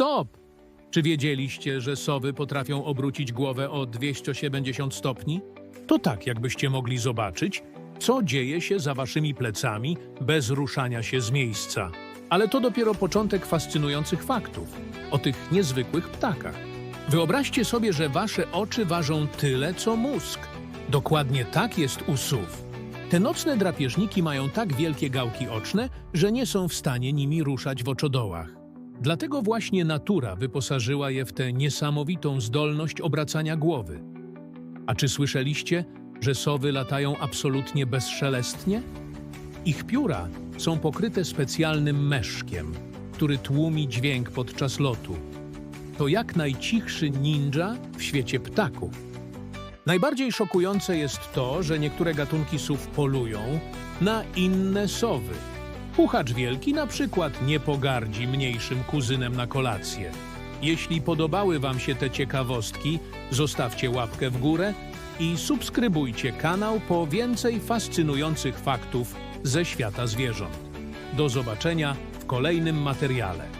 Stop! Czy wiedzieliście, że sowy potrafią obrócić głowę o 270 stopni? To tak, jakbyście mogli zobaczyć, co dzieje się za waszymi plecami bez ruszania się z miejsca. Ale to dopiero początek fascynujących faktów o tych niezwykłych ptakach. Wyobraźcie sobie, że wasze oczy ważą tyle, co mózg. Dokładnie tak jest u sów. Te nocne drapieżniki mają tak wielkie gałki oczne, że nie są w stanie nimi ruszać w oczodołach. Dlatego właśnie natura wyposażyła je w tę niesamowitą zdolność obracania głowy. A czy słyszeliście, że sowy latają absolutnie bezszelestnie? Ich pióra są pokryte specjalnym meszkiem, który tłumi dźwięk podczas lotu. To jak najcichszy ninja w świecie ptaków. Najbardziej szokujące jest to, że niektóre gatunki sów polują na inne sowy. Puchacz wielki na przykład nie pogardzi mniejszym kuzynem na kolację. Jeśli podobały Wam się te ciekawostki, zostawcie łapkę w górę i subskrybujcie kanał po więcej fascynujących faktów ze świata zwierząt. Do zobaczenia w kolejnym materiale.